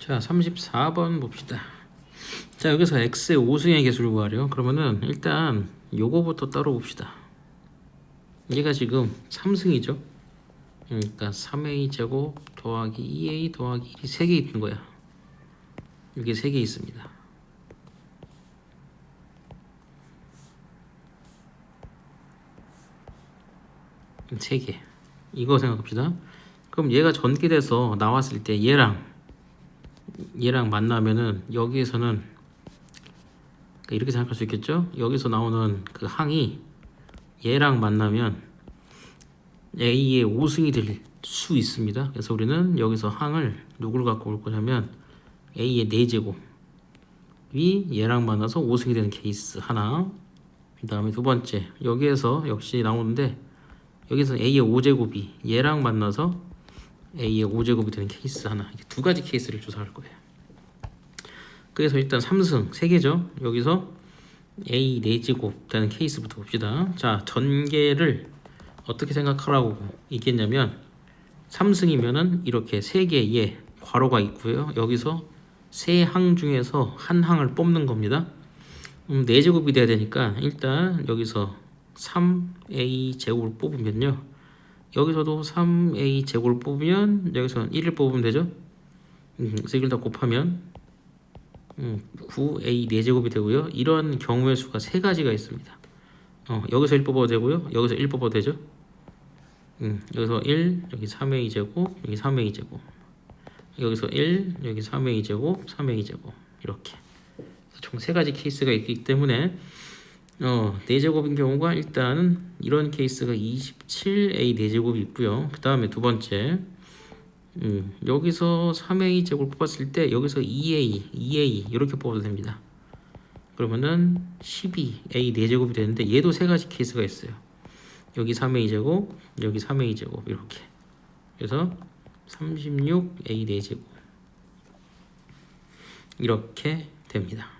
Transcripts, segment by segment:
자, 34번 봅시다. 자, 여기서 x의 5승의 개수를 구하려. 그러면은 일단 요거부터 따로 봅시다. 얘가 지금 3승이죠. 그러니까 3a 제곱 더하기 2a 더하기 1이 3개 있는 거야. 이게 3개 있습니다. 세 개. 이거 생각합시다. 그럼 얘가 전개돼서 나왔을 때 얘랑 얘랑 만나면은 여기에서는 그러니까 이렇게 생각할 수 있겠죠? 여기서 나오는 그 항이 얘랑 만나면 A의 5승이 될 수 있습니다. 그래서 우리는 여기서 항을 누굴 갖고 올 거냐면 A의 4제곱이 얘랑 만나서 5승이 되는 케이스 하나 그 다음에 두 번째 여기에서 역시 나오는데 여기서 A의 5제곱이 얘랑 만나서 A의 5제곱이 되는 케이스 하나 두 가지 케이스를 조사할 거예요. 그래서 일단 3승 3개죠. 여기서 A 4제곱 되는 케이스부터 봅시다. 자, 전개를 어떻게 생각하라고 있겠냐면 3승이면은 이렇게 3개의 괄호가 있고요. 여기서 세 항 중에서 한 항을 뽑는 겁니다. 음, 4제곱이 돼야 되니까 일단 여기서 3A 제곱을 뽑으면요. 여기서도 3A 제곱을 뽑으면 여기서 1을 뽑으면 되죠. 음, 그래서 이걸 다 곱하면 음, 9A 4제곱이 되고요. 이런 경우의 수가 세 가지가 있습니다. 어, 여기서 1 뽑아도 되고요. 여기서 1 뽑아도 되죠. 음, 여기서 1, 여기 3A 제곱, 여기 3A 제곱. 여기서 1, 여기 3A 제곱, 3A 제곱. 이렇게. 총세 가지 케이스가 있기 때문에 어, 4제곱인 경우가 일단 이런 케이스가 27A 4제곱이 있고요. 그 다음에 두 번째 음, 여기서 3A 제곱을 뽑았을 때 여기서 2A, 2A 이렇게 뽑아도 됩니다. 그러면은 12A 4제곱이 되는데 얘도 세 가지 케이스가 있어요. 여기 3A 제곱, 여기 3A 제곱 이렇게. 그래서 36A 4제곱 이렇게 됩니다.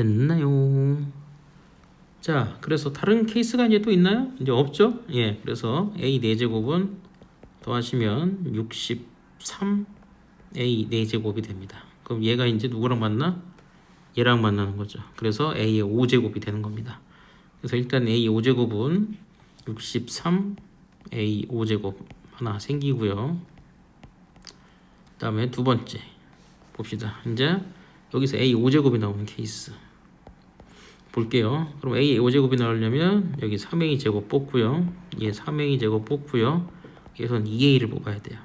됐나요? 자, 그래서 다른 케이스가 이제 또 있나요? 이제 없죠? 예, 그래서 A 4제곱은 더하시면 63 A 4제곱이 됩니다. 그럼 얘가 이제 누구랑 만나? 얘랑 만나는 거죠. 그래서 A의 5제곱이 되는 겁니다. 그래서 일단 A 5제곱은 63 A 5제곱 하나 생기고요. 그 다음에 두 번째 봅시다. 이제 여기서 A 5제곱이 나오는 케이스 볼게요. 그럼 A 5제곱이 나오려면 여기 3A 제곱 뽑고요. 얘 3A 제곱 뽑고요. 여기서는 2A를 뽑아야 돼요.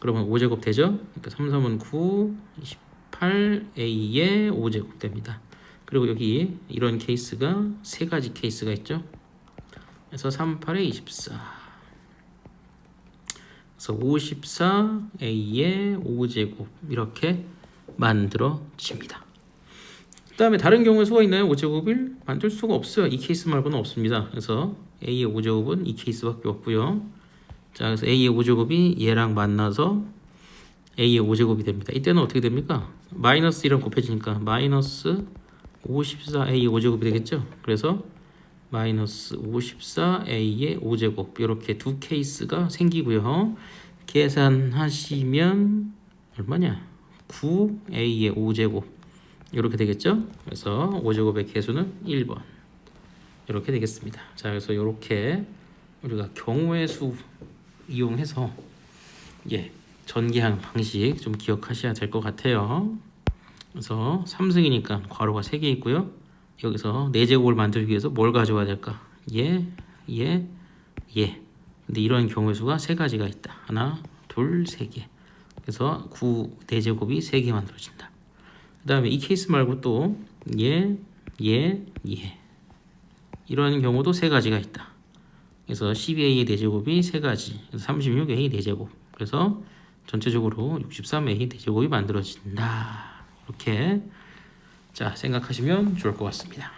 그러면 5제곱 되죠? 그러니까 3, 3은 9, 28A의 5제곱 됩니다. 그리고 여기 이런 케이스가 세 가지 케이스가 있죠. 그래서 3, 8에 24. 그래서 54A의 5제곱 이렇게 만들어집니다. 그 다음에 다른 경우에 수가 있나요? 5제곱을 만들 수가 없어요. 이 케이스 말고는 없습니다. 그래서 A의 5제곱은 이 케이스밖에 없고요. 자, 그래서 A의 5제곱이 얘랑 만나서 A의 5제곱이 됩니다. 이때는 어떻게 됩니까? 마이너스 1랑 곱해지니까 마이너스 54A의 5제곱이 되겠죠? 그래서 마이너스 54A의 5제곱 이렇게 두 케이스가 생기고요. 계산하시면 얼마냐? 9A의 5제곱 이렇게 되겠죠? 그래서 5제곱의 개수는 1번 이렇게 되겠습니다. 자, 그래서 이렇게 우리가 경우의 수 이용해서 예 전개하는 방식 좀 기억하셔야 될 것 같아요. 그래서 3승이니까 괄호가 3개 있고요. 여기서 4제곱을 만들기 위해서 뭘 가져와야 될까? 예, 예, 예. 근데 이런 경우의 수가 세 가지가 있다. 하나, 둘, 세 개. 그래서 9 4제곱이 3개 만들어진다. 그 다음에 이 케이스 말고 또 예, 예, 예. 이런 경우도 세 가지가 있다. 그래서 12A의 4제곱이 세 가지. 그래서 36A 4제곱. 그래서 전체적으로 63A 4제곱이 만들어진다. 이렇게 자 생각하시면 좋을 것 같습니다.